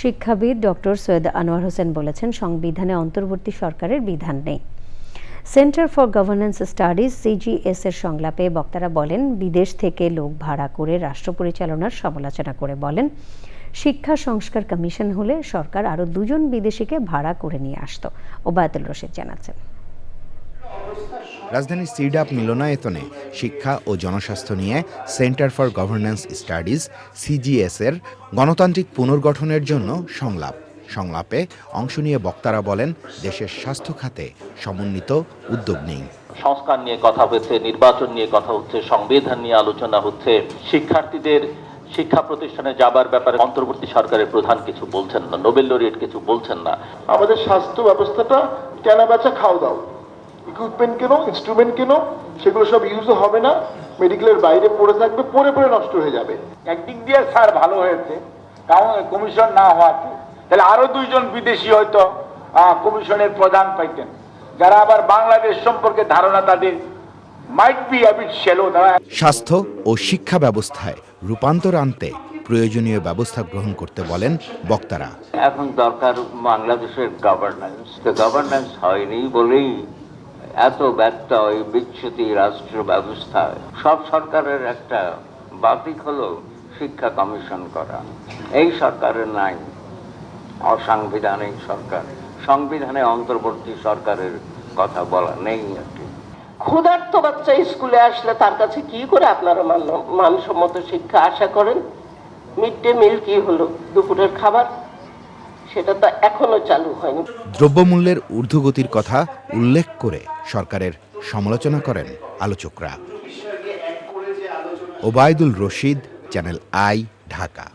শিক্ষাবিদ ডক্টর সৈয়দ আনোয়ার হোসেন বলেছেন, সংবিধানে অন্তর্বর্তী সরকারের বিধান নেই। Centre for Governance Studies CGS এর সংলাপে বক্তারা বলেন, বিদেশ থেকে লোক ভাড়া করে রাষ্ট্র পরিচালনার সমালোচনা করে বলেন, শিক্ষা সংস্কার কমিশন হলে সরকার আরও দুজন বিদেশিকে ভাড়া করে নিয়ে আসত, ওবায়দুল রশিদ জানাচ্ছেন। রাজধানীর সিডাপ মিলনায়তনে শিক্ষা ও জনস্বাস্থ্য নিয়ে Centre for Governance Studies, CGS এর গণতান্ত্রিক পুনর্গঠনের জন্য সংলাপ। সংলাপে অংশ নিয়ে বক্তারা বলেন, দেশের স্বাস্থ্য খাতে সমন্বিত উদ্যোগ নেই। সংস্কার নিয়ে কথা হচ্ছে, নির্বাচন নিয়ে কথা হচ্ছে, সংবিধান নিয়ে আলোচনা হচ্ছে। শিক্ষার্থীদের শিক্ষা প্রতিষ্ঠানে যাবার ব্যাপারে অন্তর্বর্তী সরকারের প্রধান কিছু বলছেন না, নোবেল লরিয়েট কিছু বলছেন না। আমাদের স্বাস্থ্য ব্যবস্থাটা কেনা বেচা খাও দাও। ইকুইপমেন্ট কেনো ইনস্ট্রুমেন্ট কেনো সেগুলো সব ইউজও হবে না মেডিকেলের বাইরে পড়ে থাকবে পড়ে পড়ে নষ্ট হয়ে যাবে। একদিক দিয়ে স্যার ভালো হয়েছে। কারণ কমিশন না হওয়াতে। তাহলে আরও দুইজন বিদেশি হয়তো কমিশনের প্রধান পাইতেন। যারা আবার বাংলাদেশ সম্পর্কে ধারণা তাদের মাইট বি অ্যাবিট শেলো তারা স্বাস্থ্য ও শিক্ষা ব্যবস্থায় রূপান্তর আনতে প্রয়োজনীয় ব্যবস্থা গ্রহণ করতে বলেন বক্তারা। এখন দরকার বাংলাদেশের গভর্নেন্স তো গভর্নেন্স হয়নি বলেই এত ব্যর্থ ওই বিচ্যুতি রাষ্ট্র ব্যবস্থায়। সব সরকারের একটা বাতিক হলো শিক্ষা কমিশন করা। এই সরকারের নাই। অসাংবিধানিক সরকার। সংবিধানে অন্তর্বর্তী সরকারের কথা বলা নেই আর কি। ক্ষুধার্ত বাচ্চা স্কুলে আসলে তার কাছে কি করে আপনারা মানসম্মত শিক্ষা আশা করেন? মিড ডে মিল কি হলো? দুপুরের খাবার? সেটা তো এখনও চালু হয়নি। দ্রব্যমূল্যের ঊর্ধ্বগতির কথা উল্লেখ করে সরকারের সমালোচনা করেন আলোচকরা। Obaidul Rashid, Channel i, Dhaka.